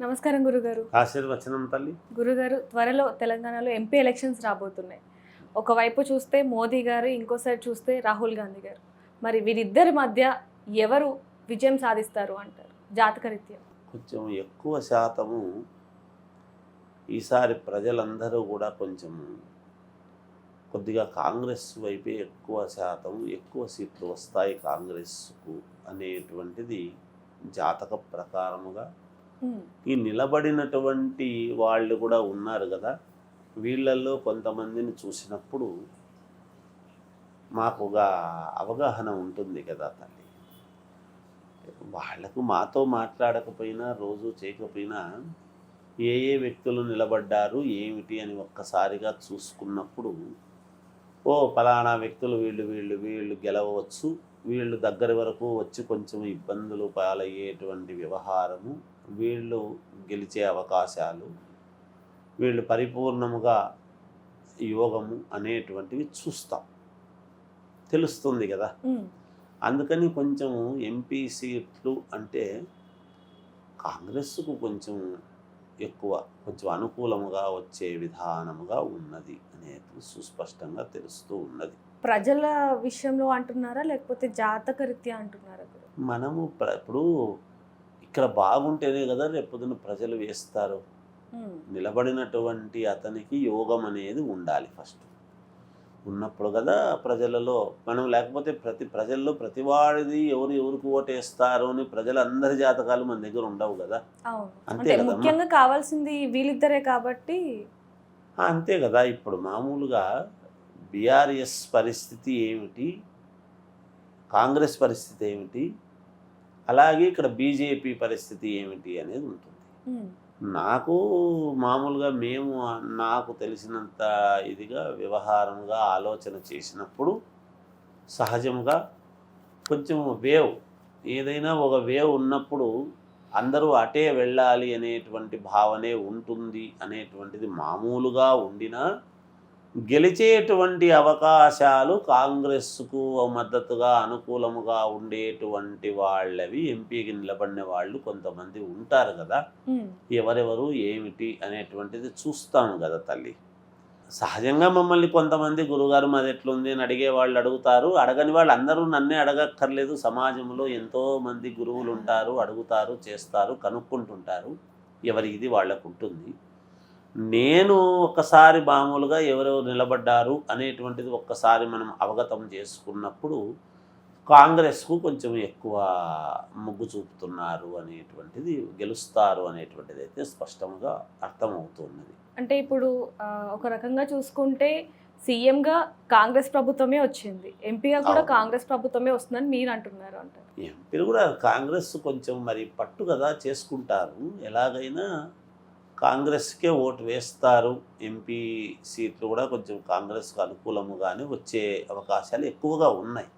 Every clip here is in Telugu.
నమస్కారం గురుగారు. ఆశీర్వచనం తల్లి. గురుగారు త్వరలో తెలంగాణలో ఎంపీ ఎలక్షన్స్ రాబోతున్నాయి. ఒకవైపు చూస్తే మోదీ గారు ఇంకో సైడ్ చూస్తే రాహుల్ గాంధీ గారు. మరి వీరిద్దరి మధ్య ఎవరు విజయం సాధిస్తారు అంటారు? జాతకరీత్యా? కొంచెం ఎక్కువ శాతము ఈసారి ప్రజలందరూ కూడా కొంచెం కొద్దిగా కాంగ్రెస్ వైపే ఎక్కువ శాతం ఎక్కువ సీట్లు వస్తాయి కాంగ్రెస్కు అనేటువంటిది జాతక ప్రకారముగా. Hmm. ఈ నిలబడినటువంటి వాళ్ళు కూడా ఉన్నారు కదా వీళ్ళల్లో కొంతమందిని చూసినప్పుడు మాకు ఒక అవగాహన ఉంటుంది కదా తల్లి. వాళ్ళకు మాతో మాట్లాడకపోయినా రోజు చేయకపోయినా ఏ ఏ వ్యక్తులు నిలబడ్డారు ఏమిటి అని ఒక్కసారిగా చూసుకున్నప్పుడు ఓ పలానా వ్యక్తులు వీళ్ళు వీళ్ళు వీళ్ళు గెలవచ్చు వీళ్ళు దగ్గర వరకు వచ్చి కొంచెం ఇబ్బందులు పాలయ్యేటువంటి వ్యవహారము వీళ్ళు గెలిచే అవకాశాలు వీళ్ళు పరిపూర్ణముగా యోగము అనేటువంటివి చూస్తాం. తెలుస్తుంది కదా? అందుకని కొంచెం ఎంపీ సీట్లు అంటే కాంగ్రెస్కు కొంచెం ఎక్కువ కొంచెం అనుకూలముగా వచ్చే విధానముగా ఉన్నది అనేది సుస్పష్టంగా తెలుస్తూ ఉన్నది. ప్రజల విషయంలో అంటున్నారా? లేకపోతే జాతకరీత్యా అంటున్నారా గురు మనము ఇప్పుడు ఇక్కడ బాగుంటేనే కదా రేపొద్దున ప్రజలు వేస్తారు. నిలబడినటువంటి అతనికి యోగం అనేది ఉండాలి ఫస్ట్. ఉన్నప్పుడు కదా ప్రజలలో మనం లేకపోతే ప్రతి ప్రజల్లో ప్రతి వాడిది ఎవరు ఎవరికి ఓటేస్తారు అని ప్రజలందరి జాతకాలు మన దగ్గర ఉండవు కదా. అంతే. ముఖ్యంగా కావాల్సింది వీళ్ళిద్దరే కాబట్టి అంతే కదా ఇప్పుడు మామూలుగా బీఆర్ఎస్ పరిస్థితి ఏమిటి? కాంగ్రెస్ పరిస్థితి ఏమిటి? అలాగే ఇక్కడ బీజేపీ పరిస్థితి ఏమిటి అనేది ఉంటుంది. నాకు మామూలుగా మేము నాకు తెలిసినంత ఇదిగా వ్యవహారంగా ఆలోచన చేసినప్పుడు సహజంగా కొంచెం వేవ్ ఏదైనా ఒక వేవ్ ఉన్నప్పుడు అందరూ అటే వెళ్ళాలి అనేటువంటి భావనే ఉంటుంది అనేటువంటిది మామూలుగా ఉండినా గెలిచేటువంటి అవకాశాలు కాంగ్రెస్కు మద్దతుగా అనుకూలముగా ఉండేటువంటి వాళ్ళవి ఎంపీకి నిలబడిన వాళ్ళు కొంతమంది ఉంటారు కదా. ఎవరెవరు ఏమిటి అనేటువంటిది చూస్తాము కదా తల్లి. సహజంగా మమ్మల్ని కొంతమంది గురుగారు మాది ఎట్లుంది అని అడిగే వాళ్ళు అడుగుతారు. అడగని వాళ్ళు అందరూ నన్నే అడగక్కర్లేదు. సమాజంలో ఎంతో మంది గురువులు ఉంటారు అడుగుతారు చేస్తారు కనుక్కుంటుంటారు. ఎవరి ఇది వాళ్ళకు ఉంటుంది నేను ఒక్కసారి మామూలుగా ఎవరెవరు నిలబడ్డారు అనేటువంటిది ఒక్కసారి మనం అవగతం చేసుకున్నప్పుడు కాంగ్రెస్కు కొంచెం ఎక్కువ మొగ్గు చూపుతున్నారు అనేటువంటిది గెలుస్తారు అనేటువంటిది అయితే స్పష్టంగా అర్థమవుతున్నది. అంటే ఇప్పుడు ఒక రకంగా చూసుకుంటే సీఎంగా కాంగ్రెస్ ప్రభుత్వమే వచ్చింది. ఎంపీగా కూడా. కాంగ్రెస్ ప్రభుత్వమే వస్తుందని మీరు అంటున్నారు అంటారు. ఎంపీలు కూడా కాంగ్రెస్ కొంచెం మరి పట్టు కదా చేసుకుంటారు. ఎలాగైనా కాంగ్రెస్కే ఓటు వేస్తారు ఎంపీ సీట్లు కూడా కొంచెం కాంగ్రెస్కు అనుకూలముగానే వచ్చే అవకాశాలు ఎక్కువగా ఉన్నాయి.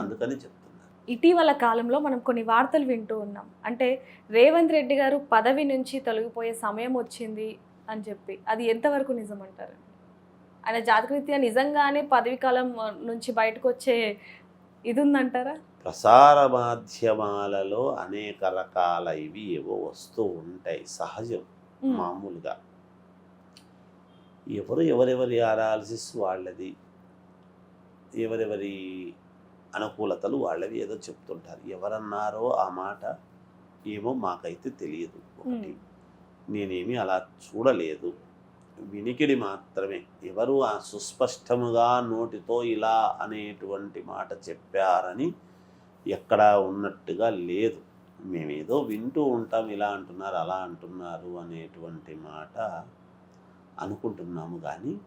అందుకని చెప్తున్నారు ఇటీవల కాలంలో మనం కొన్ని వార్తలు వింటూ ఉన్నాం. అంటే రేవంత్ రెడ్డి గారు పదవి నుంచి తొలగిపోయే సమయం వచ్చింది అని చెప్పి. అది ఎంతవరకు నిజం అంటారు ఆయన జాతకరీత్యా నిజంగానే పదవి కాలం నుంచి బయటకు వచ్చే ఇది ఉందంటారా ప్రసార మాధ్యమాలలో అనేక రకాల ఇవి ఏవో వస్తూ ఉంటాయి. సహజం. మామూలుగా. ఎవరు ఎవరెవరి అనాలిసిస్ వాళ్ళది ఎవరెవరి అనుకూలతలు వాళ్ళవి ఏదో చెప్తుంటారు. ఎవరన్నారో ఆ మాట ఏమో మాకైతే తెలియదు ఒకటి. నేనేమి అలా చూడలేదు. వినికిడి మాత్రమే. ఎవరు ఆ సుస్పష్టముగా నోటితో ఇలా అనేటువంటి మాట చెప్పారని ఎక్కడా ఉన్నట్టుగా లేదు. మేమేదో వింటూ ఉంటాం ఇలా అంటున్నారు అలా అంటున్నారు అనేటువంటి మాట అనుకుంటున్నాము కానీ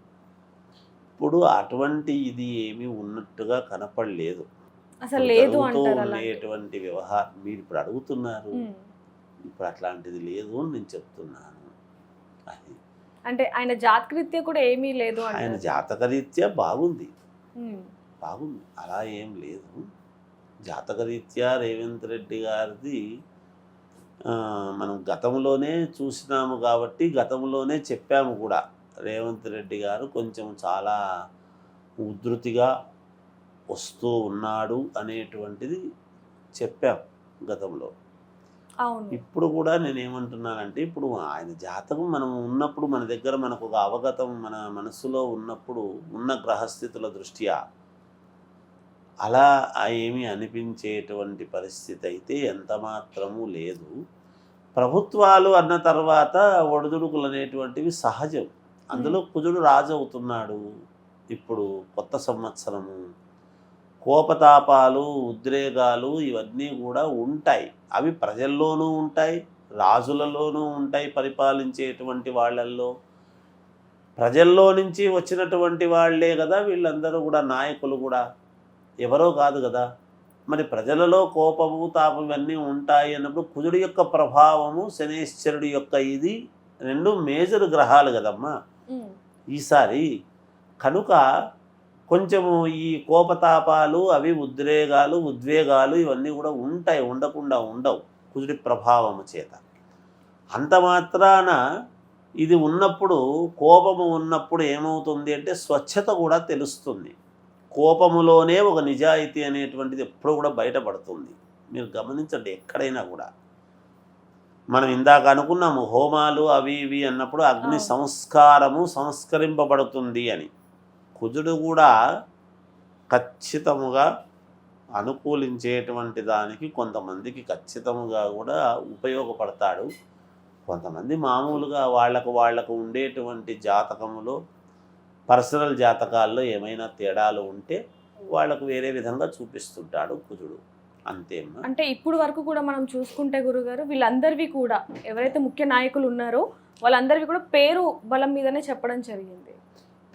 ఇప్పుడు అటువంటి ఇది ఏమీ ఉన్నట్టుగా కనపడలేదు. అసలు లేదు. ఉండేటువంటి వ్యవహారం మీరు ఇప్పుడు అడుగుతున్నారు. ఇప్పుడు అట్లాంటిది లేదు అని నేను చెప్తున్నాను. అది. అంటే ఆయన జాతకరీత్యా కూడా ఏమీ లేదు ఆయన జాతకరీత్యా బాగుంది. బాగుంది. అలా ఏం లేదు. జాతకరీత్యా రేవంత్ రెడ్డి గారిది మనం గతంలోనే చూసినాము కాబట్టి గతంలోనే చెప్పాము కూడా. రేవంత్ రెడ్డి గారు కొంచెం చాలా ఉధృతిగా వస్తూ ఉన్నాడు అనేటువంటిది చెప్పాం గతంలో. అవును. ఇప్పుడు కూడా నేను ఏమంటున్నానంటే ఇప్పుడు ఆయన జాతకం మనం ఉన్నప్పుడు మన దగ్గర మనకు ఒక అవగతం మన మనసులో ఉన్నప్పుడు ఉన్న గ్రహస్థితుల దృష్ట్యా అలా ఏమీ అనిపించేటువంటి పరిస్థితి అయితే ఎంత మాత్రము లేదు. ప్రభుత్వాలు అన్న తర్వాత ఒడిదుడుకులు అనేటువంటివి సహజం. అందులో కుజుడు రాజు అవుతున్నాడు ఇప్పుడు కొత్త సంవత్సరము. కోపతాపాలు ఉద్రేగాలు ఇవన్నీ కూడా ఉంటాయి. అవి ప్రజల్లోనూ ఉంటాయి రాజులలోనూ ఉంటాయి పరిపాలించేటువంటి వాళ్ళల్లో. ప్రజల్లో నుంచి వచ్చినటువంటి వాళ్ళే కదా వీళ్ళందరూ కూడా నాయకులు కూడా. ఎవరో కాదు కదా. మరి ప్రజలలో కోపము తాపం ఇవన్నీ ఉంటాయి అన్నప్పుడు కుజుడి యొక్క ప్రభావము శనేశ్వరుడి యొక్క ఇది రెండు మేజర్ గ్రహాలు కదమ్మా. ఈసారి కనుక కొంచెము ఈ కోపతాపాలు అవి ఉద్రేగాలు ఉద్వేగాలు ఇవన్నీ కూడా ఉంటాయి ఉండకుండా ఉండవు కుజుడి ప్రభావము చేత. అంత మాత్రాన ఇది ఉన్నప్పుడు కోపము ఉన్నప్పుడు ఏమవుతుంది అంటే స్వచ్ఛత కూడా తెలుస్తుంది. కోపములోనే ఒక నిజాయితీ అనేటువంటిది ఎప్పుడు కూడా బయటపడుతుంది. మీరు గమనించండి ఎక్కడైనా కూడా. మనం ఇందాక అనుకున్నాము హోమాలు అవి ఇవి అన్నప్పుడు అగ్ని. సంస్కారము సంస్కరింపబడుతుంది అని. కుజుడు కూడా ఖచ్చితముగా అనుకూలించేటువంటి దానికి కొంతమందికి ఖచ్చితముగా కూడా ఉపయోగపడతాడు. కొంతమంది మామూలుగా వాళ్ళకు వాళ్ళకు ఉండేటువంటి జాతకములో పర్సనల్ జాతకాల్లో ఏమైనా తేడాలు ఉంటే వాళ్ళకు వేరే విధంగా చూపిస్తుంటాడు కుజుడు. అంతేమ్మా అంటే ఇప్పుడు వరకు కూడా మనం చూసుకుంటే గురుగారు వీళ్ళందరివి కూడా ఎవరైతే ముఖ్య నాయకులు ఉన్నారో వాళ్ళందరివి కూడా పేరు బలం మీదనే చెప్పడం జరిగింది.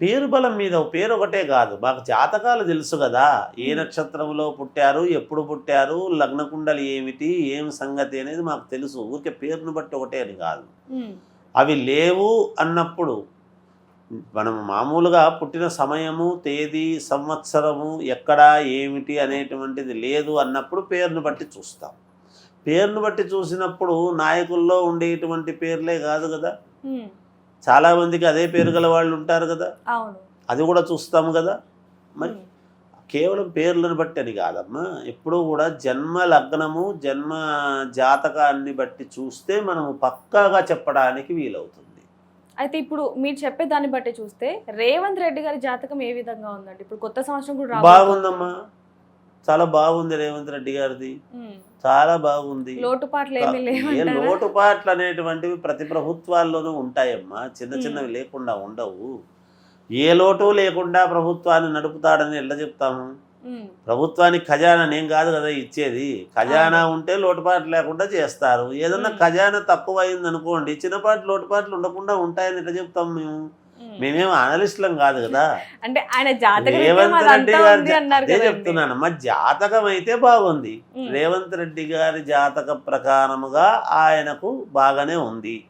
పేరు బలం మీద పేరు ఒకటే కాదు. మాకు జాతకాలు తెలుసు కదా. ఏ. నక్షత్రంలో పుట్టారు ఎప్పుడు పుట్టారు లగ్న కుండలి ఏమిటి ఏం సంగతి అనేది మాకు తెలుసు. ఊరికే పేరును బట్టి ఒకటే అని కాదు. అవి లేవు అన్నప్పుడు మనం మామూలుగా పుట్టిన సమయము తేదీ సంవత్సరము ఎక్కడ ఏమిటి అనేటువంటిది లేదు అన్నప్పుడు పేరును బట్టి చూస్తాం. పేరును బట్టి చూసినప్పుడు నాయకుల్లో ఉండేటువంటి పేర్లే కాదు కదా. ఉమ్, చాలామందికి అదే పేరు గల వాళ్ళు ఉంటారు కదా. అది కూడా చూస్తాము కదా. మరి కేవలం పేర్లను బట్టి అని కాదమ్మా. ఎప్పుడూ కూడా జన్మ లగ్నము జన్మ జాతకాన్ని బట్టి చూస్తే మనము పక్కాగా చెప్పడానికి వీలవుతుంది. అయితే ఇప్పుడు మీరు చెప్పే దాన్ని బట్టి చూస్తే రేవంత్ రెడ్డి గారి జాతకం ఏ విధంగా ఉందండి? ఇప్పుడు కొత్త సంవత్సరం కూడా. బాగుందమ్మా. చాలా బాగుంది రేవంత్ రెడ్డి గారిది. చాలా బాగుంది. లోటుపాట్లు లోటుపాట్లు అనేటువంటివి ప్రతి ప్రభుత్వాల్లోనూ ఉంటాయమ్మా. చిన్న. చిన్నవి లేకుండా ఉండవు. ఏ లోటు లేకుండా ప్రభుత్వాన్ని నడుపుతాడని ఎట్లా చెప్తాము? ప్రభుత్వానికి ఖజానా నేను కాదు కదా ఇచ్చేది. ఖజానా ఉంటే లోటుపాట్లు లేకుండా చేస్తారు. ఏదన్నా. ఖజానా తక్కువ అయింది అనుకోండి చిన్నపాటి లోటుపాట్లు ఉండకుండా ఉంటాయని ఎట్లా చెప్తాం మేము. మేమేం అనలిస్టులం కాదు కదా. అంటే ఆయన జాతకం రేవంత్ రెడ్డి గారి. చెప్తున్నానమ్మా జాతకం అయితే బాగుంది. రేవంత్ రెడ్డి గారి జాతక ప్రకారముగా ఆయనకు బాగానే ఉంది.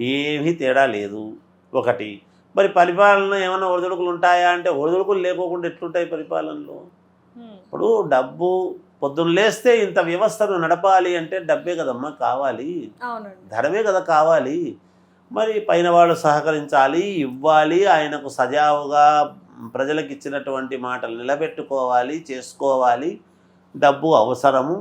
ఏమీ తేడా లేదు. ఒకటి మరి పరిపాలన ఏమైనా ఒడిదుడుకులు ఉంటాయా అంటే ఒడిదుడుకులు లేకోకుండా ఎట్లుంటాయి పరిపాలనలో? ఇప్పుడు డబ్బు పొద్దున్న లేస్తే ఇంత వ్యవస్థను నడపాలి అంటే డబ్బే కదమ్మా కావాలి. ధనమే కదా కావాలి. మరి పైన వాళ్ళు సహకరించాలి ఇవ్వాలి ఆయనకు సజావుగా ప్రజలకు ఇచ్చినటువంటి మాటలు నిలబెట్టుకోవాలి చేసుకోవాలి. డబ్బు అవసరము.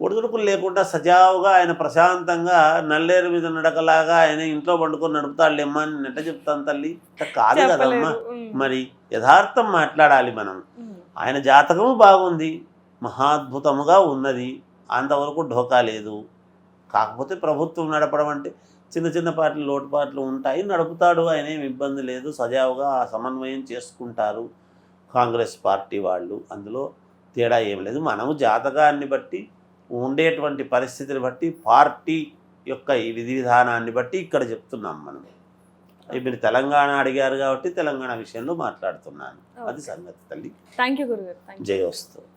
ఒడిదుడుకులు లేకుండా సజావుగా ఆయన ప్రశాంతంగా నల్లేరు మీద నడకలాగా ఆయన ఇంట్లో పండుకొని నడుపుతాడులేమ్మా అని నెట్ట చెప్తాను తల్లి. కాదు కదమ్మా మరి యథార్థం మాట్లాడాలి మనం. ఆయన జాతకము బాగుంది. మహాద్భుతముగా ఉన్నది. అంతవరకు ఢోకా లేదు. కాకపోతే ప్రభుత్వం నడపడం అంటే చిన్న చిన్న పాటలు లోటుపాట్లు ఉంటాయి. నడుపుతాడు. ఆయన ఏం ఇబ్బంది లేదు. సజావుగా సమన్వయం చేసుకుంటారు కాంగ్రెస్ పార్టీ వాళ్ళు. అందులో తేడా ఏం లేదు. మనము జాతకాన్ని బట్టి ఉండేటువంటి పరిస్థితిని బట్టి పార్టీ యొక్క ఈ విధి విధానాన్ని బట్టి ఇక్కడ చెప్తున్నాం మనం. మీరు తెలంగాణ అడిగారు కాబట్టి తెలంగాణ విషయంలో మాట్లాడుతున్నాను. అది. సంగతి తల్లి. జయోస్తు.